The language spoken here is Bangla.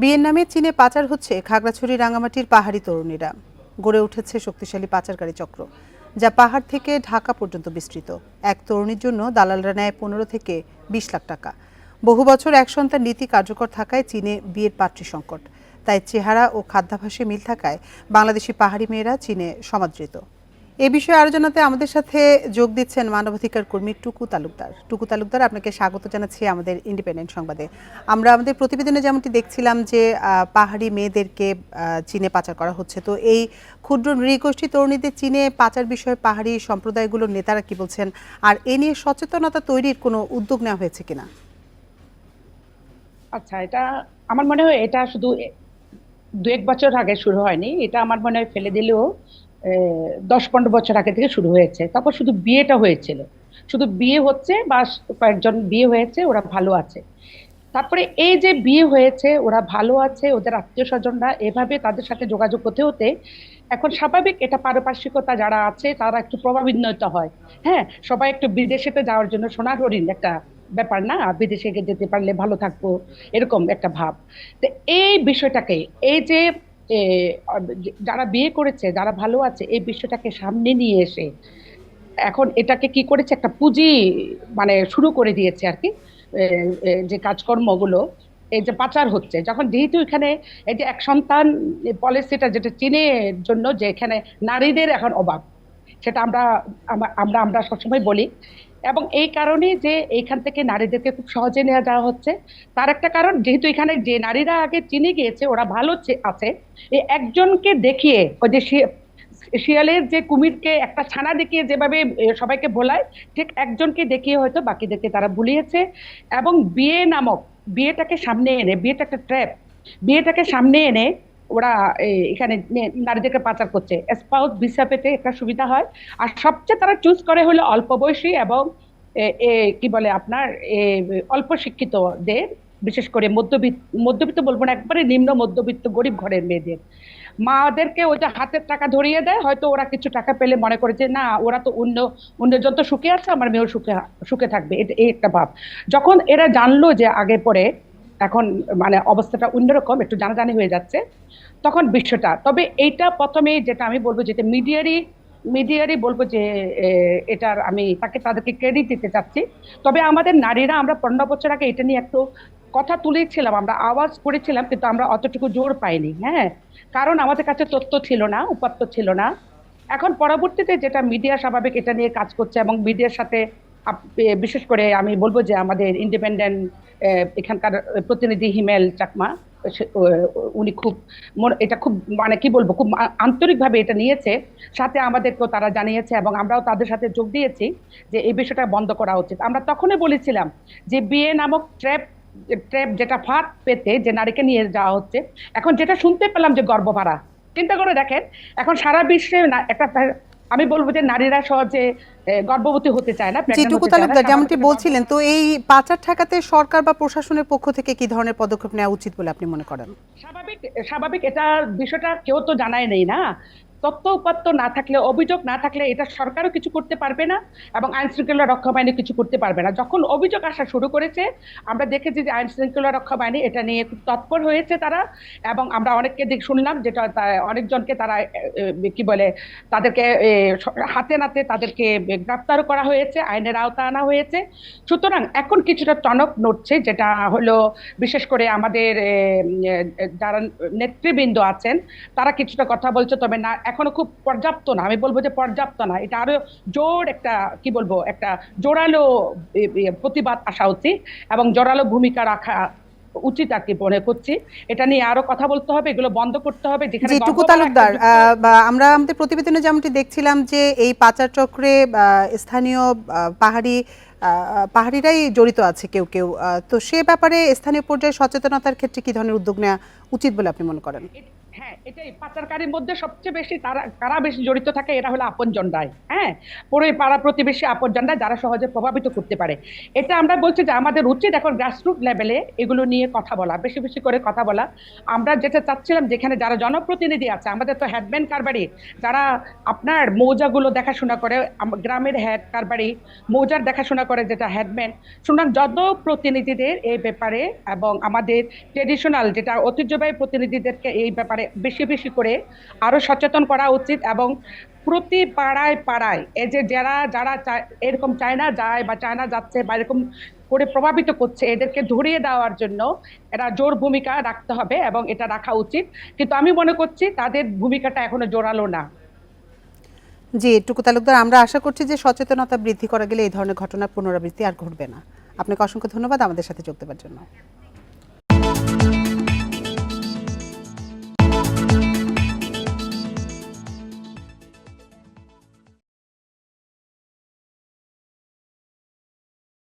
বিয়ের নামে চীনে পাচার হচ্ছে খাগড়াছড়ি রাঙামাটির পাহাড়ি তরুণীরা। গড়ে উঠেছে শক্তিশালী পাচারকারী চক্র, যা পাহাড় থেকে ঢাকা পর্যন্ত বিস্তৃত। এক তরুণীর জন্য দালালরা নেয় পনেরো থেকে বিশ লাখ টাকা। বহু বছর এক সন্তান নীতি কার্যকর থাকায় চীনে বিয়ের পাত্রী সংকট। তাই চেহারা ও খাদ্যাভাসে মিল থাকায় বাংলাদেশি পাহাড়ি মেয়েরা চীনে সমাদৃত। এ বিষয়ে আলোচনাতে আমাদের সাথে যোগ দিচ্ছেন মানবাধিকার কর্মী টুকু তালুকদার। টুকু তালুকদার, আপনাকে স্বাগত জানাচ্ছি আমাদের ইন্ডিপেন্ডেন্ট সংবাদে। আমরা আমাদের প্রতিবেদনে যেমনটি দেখছিলাম যে পাহাড়ি মেয়েদেরকে চীনে পাচার করা হচ্ছে। তো এই ক্ষুদ্র নৃগোষ্ঠী তরুণীদের চীনে পাচার বিষয়ে পাহাড়ি সম্প্রদায়গুলোর নেতারা কি বলছেন? আর এ নিয়ে সচেতনতা তৈরির কোনো উদ্যোগ নেওয়া হয়েছে কিনা? আচ্ছা এটা আমার মনে হয় এটা শুধু দু এক বছর আগে শুরু হয়নি। এটা আমার মনে হয় ফেলে দিলেও দশ পনেরো বছর আগে থেকে শুরু হয়েছে। তারপর শুধু বিয়েটা হয়েছিল। শুধু বিয়ে হচ্ছে বা কয়েকজন বিয়ে হয়েছে, ওরা ভালো আছে। তারপরে এই যে বিয়ে হয়েছে, ওরা ভালো আছে, ওদের আত্মীয় স্বজনরা এভাবে তাদের সাথে যোগাযোগ হতে হতে এখন স্বাভাবিক এটা পারিপার্শ্বিকতা যারা আছে, তারা একটু প্রভাবিত হয়। হ্যাঁ সবাই একটু বিদেশেতে যাওয়ার জন্য সোনার হরিণ একটা ব্যাপার না? বিদেশে যেতে পারলে ভালো থাকব, এরকম একটা ভাব। তো এই বিষয়টাকে, এই যে যারা বিয়ে করেছে, যারা ভালো আছে, এই বিষয়টাকে সামনে নিয়ে এসে এখন এটাকে কি করেছে? একটা পুঁজি মানে শুরু করে দিয়েছে আর কি। যে কাজকর্মগুলো, এই যে পাচার হচ্ছে। যখন যেহেতু এখানে এই যে এক সন্তান পলিসিটা যেটা চীনের জন্য যে এখানে নারীদের এখন অভাব, সেটা আমরা আমরা আমরা সবসময় বলি এবং এই কারণে যে এইখান থেকে নারীদেরকে খুব সহজে নেওয়া যাওয়া হচ্ছে। তার একটা কারণ, যেহেতু এখানে যে নারীরা আগে চিনে গিয়েছে, ওরা ভালো আছে। এই একজনকে দেখিয়ে, ওই যে শিয়ালের যে কুমিরকে একটা ছানা দেখিয়ে যেভাবে সবাইকে ভোলায় ঠিক একজনকে দেখিয়ে হয়তো বাকিদেরকে তারা ভুলিয়েছে। এবং বিয়ে নামক, বিয়েটাকে সামনে এনে, বিয়েটা একটা ট্র্যাপ, বিয়েটাকে সামনে এনে ওরা এখানে নারীদেরকে পাচার করছে। স্পাউস, ভিসা পেতে একটা সুবিধা হয়। আর সবচেয়ে তারা চুজ করে হলো অল্প বয়সী এবং কি বলে আপনার অল্প শিক্ষিতদের, বিশেষ করে মধ্যবিত্ত মধ্যবিত্ত বলব না, একবারে নিম্ন মধ্যবিত্ত গরিব ঘরের মেয়েদের। মাদেরকে ওইটা হাতের টাকা ধরিয়ে দেয়, হয়তো ওরা কিছু টাকা পেলে মনে করে যে, না, ওরা তো অন্য, অন্যজন তো সুখে আছে, আমার মেয়েও সুখে সুখে থাকবে। এটা, এই একটা ভাব। যখন এরা জানলো যে আগে পরে এখন মানে অবস্থাটা অন্যরকম একটু জানাজানি হয়ে যাচ্ছে। তখন বিশ্বটা, তবে এইটা প্রথমে যেটা আমি বলব যেটা মিডিয়ারই মিডিয়ারই বলব যে এটার আমি তাকে তাদেরকে ক্রেডিট দিতে চাচ্ছি। তবে আমাদের নারীরা, আমরা পনেরো বছর আগে এটা নিয়ে একটু কথা তুলেছিলাম, আমরা আওয়াজ করেছিলাম, কিন্তু আমরা অতটুকু জোর পাইনি হ্যাঁ? কারণ আমাদের কাছে তথ্য ছিল না, উপাত্ত ছিল না। এখন পরবর্তীতে যেটা মিডিয়া স্বাভাবিক এটা নিয়ে কাজ করছে এবং মিডিয়ার সাথে বিশেষ করে আমি বলব যে আমাদের ইন্ডিপেন্ডেন্ট এখানকার প্রতিনিধি হিমেল চাকমা উনি খুব এটা খুব মানে কি বলব, খুব আন্তরিকভাবে এটা নিয়েছে। সাথে আমাদেরকেও তারা জানিয়েছে এবং আমরাও তাদের সাথে যোগ দিয়েছি যে এই বিষয়টা বন্ধ করা উচিত। আমরা তখনই বলেছিলাম যে বিয়ে নামক ট্র্যাপ ট্র্যাপ যেটা ফাঁদ পেতে যে নারীকে নিয়ে যাওয়া হচ্ছে, এখন যেটা শুনতে পেলাম যে গর্ভভাড়া চিন্তা করে দেখেন, এখন সারা বিশ্বে একটা আমি বলব যে নারীরা সহজে গর্ভবতী হতে চায় না যেটুকু তালুকদার যেমনটি বলছিলেন তো এই পাচার ঠেকাতে সরকার বা প্রশাসনের পক্ষ থেকে কি ধরনের পদক্ষেপ নেওয়া উচিত বলে আপনি মনে করেন? স্বাভাবিক স্বাভাবিক এটা বিষয়টা কেউ তো জানায় নেই না। তথ্য উপাত্ত না থাকলে, অভিযোগ না থাকলে এটা সরকারও কিছু করতে পারবে না এবং আইন শৃঙ্খলা রক্ষা বাহিনী কিছু করতে পারবে না। যখন অভিযোগ আসা শুরু করেছে, আমরা দেখেছি যে আইন শৃঙ্খলা রক্ষা বাহিনী এটা নিয়ে খুব তৎপর হয়েছে তারা এবং আমরা অনেককে দিক শুনলাম যেটা অনেকজনকে তারা কি বলে, তাদেরকে হাতে নাতে তাদেরকে গ্রেফতারও করা হয়েছে, আইনের আওতা আনা হয়েছে। সুতরাং এখন কিছুটা টনক নড়ছে, যেটা হলো বিশেষ করে আমাদের যারা নেতৃবৃন্দ আছেন, তারা কিছুটা কথা বলছে, তবে না এখনও খুব পর্যাপ্ত না। আমি বলব যে পর্যাপ্ত না। এটা আরও জোর একটা কি বলব একটা জোরালো প্রতিবাদ আসা উচিত এবং জোরালো ভূমিকা রাখা উচিত আর কি মনে করছি। এটা নিয়ে আরও কথা বলতে হবে এগুলো বন্ধ করতে হবে। যেখানে টুকু তালুকদার আমরা আমাদের প্রতিবেদনে যেমনটি দেখছিলাম যে এই পাচার চক্রে আহ, স্থানীয় পাহাড়ি আহ, পাহাড়িরাই জড়িত আছে কেউ কেউ। তো সে ব্যাপারে স্থানীয় পর্যায়ে সচেতনতার ক্ষেত্রে কি ধরনের উদ্যোগ নেওয়া উচিত বলে আপনি মনে করেন? হ্যাঁ এটাই। পাচারকারীর মধ্যে সবচেয়ে বেশি তারা, কারা বেশি জড়িত থাকে এরা হলো আপনজনরাই হ্যাঁ? পুরো পাড়া প্রতিবেশী আপনজনরা যারা সহজে প্রভাবিত করতে পারে। এটা আমরা বলছি যে আমাদের উচিত এখন গ্রাসরুট লেভেলে এগুলো নিয়ে কথা বলা, বেশি বেশি করে কথা বলা। আমরা যেটা চাচ্ছিলাম যেখানে যারা জনপ্রতিনিধি আছে, আমাদের তো হেডম্যান কারবারি, যারা আপনার মৌজাগুলো দেখাশোনা করে গ্রামের হেড কারবারি, মৌজার দেখাশোনা করে যেটা হেডম্যান সুতরাং জনপ্রতিনিধিদের এই ব্যাপারে এবং আমাদের ট্রেডিশনাল যেটা ঐতিহ্যবাহী প্রতিনিধিদেরকে এই ব্যাপারে বেশি বেশি করে আরও সচেতন করা উচিত এবং প্রতি পাড়ায় পাড়ায় এই যে যারা যারা এরকম চায়না যায় বা চায়না যাচ্ছে বা এরকম করে প্রভাবিত করছে, এদেরকে ধরিয়ে দেওয়ার জন্য এরা জোর ভূমিকা রাখতে হবে এবং এটা রাখা উচিত। কিন্তু আমি মনে করছি তাদের ভূমিকাটা এখনও জোরালো না। জি টুকু তালুকদার, আমরা আশা করছি যে সচেতনতা বৃদ্ধি করা গেলে এই ধরনের ঘটনার পুনরাবৃত্তি আর ঘটবে না। আপনাকে অসংখ্য ধন্যবাদ আমাদের সাথে যোগ দেওয়ার জন্য।